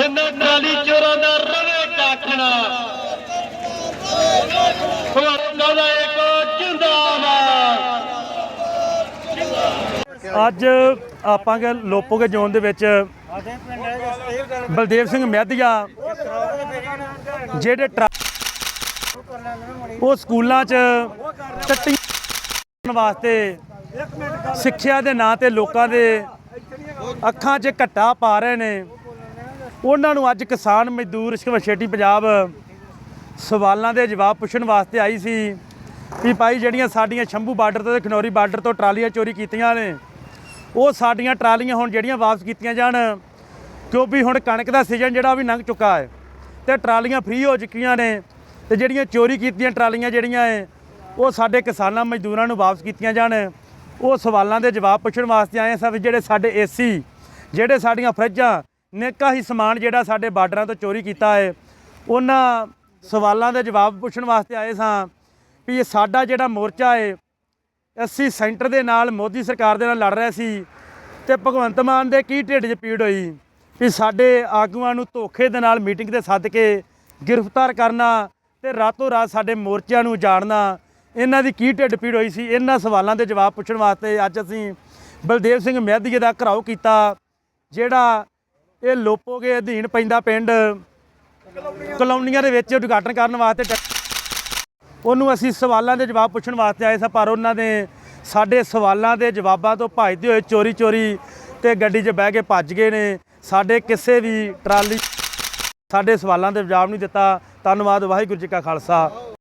ਇਹਨਾਂ ਟਰਾਲੀ ਚੋਰਾਂ ਦਾ ਰਵੇ ਕਾਖਣਾ ਖਵਾਤਾ ਦਾ ਇੱਕ ਜਿੰਦਾਬਾਦ। ਅੱਜ ਆਪਾਂ ਕੇ ਲੋਪੋਗੇ ਜ਼ੋਨ ਦੇ ਵਿੱਚ ਬਲਦੇਵ ਸਿੰਘ ਮਹਿਦੀਆ ਜਿਹੜੇ ਟਰਾ- ਉਹ ਸਕੂਲਾਂ 'ਚ ਟੱਟੀਆਂ ਵਾਸਤੇ ਸਿੱਖਿਆ ਦੇ ਨਾਂ ਤੇ ਲੋਕਾਂ ਦੇ ਅੱਖਾਂ 'ਚ ਘੱਟਾ ਪਾ ਰਹੇ ਨੇ। ਉਹਨਾਂ ਨੂੰ ਅੱਜ ਕਿਸਾਨ ਮਜ਼ਦੂਰ ਸ਼ੇਟੀ ਪੰਜਾਬ ਸਵਾਲਾਂ ਦੇ ਜਵਾਬ ਪੁੱਛਣ ਵਾਸਤੇ ਆਈ ਸੀ ਵੀ ਭਾਈ ਜਿਹੜੀਆਂ ਸਾਡੀਆਂ ਸ਼ੰਭੂ ਬਾਰਡਰ ਤੋਂ ਤੇ ਖਨੌਰੀ ਬਾਰਡਰ ਤੋਂ ਟਰਾਲੀਆਂ ਚੋਰੀ ਕੀਤੀਆਂ ਨੇ, ਉਹ ਸਾਡੀਆਂ ਟਰਾਲੀਆਂ ਹੁਣ ਜਿਹੜੀਆਂ ਵਾਪਸ ਕੀਤੀਆਂ ਜਾਣ, ਕਿਉਂਕਿ ਹੁਣ ਕਣਕ ਦਾ ਸੀਜ਼ਨ ਜਿਹੜਾ ਉਹ ਵੀ ਲੰਘ ਚੁੱਕਾ ਹੈ ਤੇ ਟਰਾਲੀਆਂ ਫ੍ਰੀ ਹੋ ਚੁੱਕੀਆਂ ਨੇ ਤੇ ਜਿਹੜੀਆਂ ਚੋਰੀ ਕੀਤੀਆਂ ਟਰਾਲੀਆਂ ਜਿਹੜੀਆਂ ਹੈ ਉਹ ਸਾਡੇ ਕਿਸਾਨਾਂ ਮਜ਼ਦੂਰਾਂ ਨੂੰ ਵਾਪਸ ਕੀਤੀਆਂ ਜਾਣ। ਉਹ ਸਵਾਲਾਂ ਦੇ ਜਵਾਬ ਪੁੱਛਣ ਵਾਸਤੇ ਆਏ ਸਭ ਜਿਹੜੇ ਸਾਡੇ ਏਸੀ, ਜਿਹੜੇ ਸਾਡੀਆਂ ਫਰਿੱਜਾਂ ਨੇਕਾ ਹੀ ਸਮਾਨ ਜਿਹੜਾ ਸਾਡੇ ਬਾਰਡਰਾਂ ਤੋਂ ਚੋਰੀ ਕੀਤਾ ਹੈ, ਉਹਨਾਂ ਸਵਾਲਾਂ ਦੇ ਜਵਾਬ ਪੁੱਛਣ ਵਾਸਤੇ ਆਏ ਸਾਂ ਵੀ ਇਹ ਸਾਡਾ ਜਿਹੜਾ ਮੋਰਚਾ ਹੈ, ਅਸੀਂ ਸੈਂਟਰ ਦੇ ਨਾਲ ਮੋਦੀ ਸਰਕਾਰ ਦੇ ਨਾਲ ਲੜ ਰਹੇ ਸੀ ਤੇ ਭਗਵੰਤ ਮਾਨ ਦੇ ਕੀ ਢਿੱਡ 'ਚ ਪੀੜ ਹੋਈ ਵੀ ਸਾਡੇ ਆਗੂਆਂ ਨੂੰ ਧੋਖੇ ਦੇ ਨਾਲ ਮੀਟਿੰਗ ਤੇ ਸੱਦ ਕੇ ਗ੍ਰਿਫਤਾਰ ਕਰਨਾ ਤੇ ਰਾਤੋਂ ਰਾਤ ਸਾਡੇ ਮੋਰਚਿਆਂ ਨੂੰ ਜਾਣਨਾ ਇਹਨਾਂ ਦੀ ਕੀ ਢਿੱਡ ਪੀੜ ਹੋਈ ਸੀ, ਇਹਨਾਂ ਸਵਾਲਾਂ ਦੇ ਜਵਾਬ ਪੁੱਛਣ ਵਾਸਤੇ ਅੱਜ ਅਸੀਂ ਬਲਦੇਵ ਸਿੰਘ ਮਹਿਦੀਏ ਦਾ ਘਰਾਓ ਕੀਤਾ, ਜਿਹੜਾ ਇਹ ਲੋਪੋਗੇ ਅਧੀਨ ਪੈਂਦਾ ਪਿੰਡ ਕਲੋਨੀਆਂ ਦੇ ਵਿੱਚ ਉਦਘਾਟਨ ਕਰਨ ਵਾਸਤੇ ਉਹਨੂੰ ਅਸੀਂ ਸਵਾਲਾਂ ਦੇ ਜਵਾਬ ਪੁੱਛਣ ਵਾਸਤੇ ਆਏ ਸਾਂ, ਪਰ ਉਹਨਾਂ ਨੇ ਸਾਡੇ ਸਵਾਲਾਂ ਦੇ ਜਵਾਬਾਂ ਤੋਂ ਭੱਜਦੇ ਹੋਏ ਚੋਰੀ ਚੋਰੀ ਤੇ ਗੱਡੀ 'ਚ ਬਹਿ ਕੇ ਭੱਜ ਗਏ ਨੇ। ਸਾਡੇ ਕਿਸੇ ਵੀ ਟਰਾਲੀ ਸਾਡੇ ਸਵਾਲਾਂ ਦੇ ਜਵਾਬ ਨਹੀਂ ਦਿੱਤਾ। ਧੰਨਵਾਦ, ਵਾਹਿਗੁਰੂ ਜੀ ਕਾ ਖਾਲਸਾ।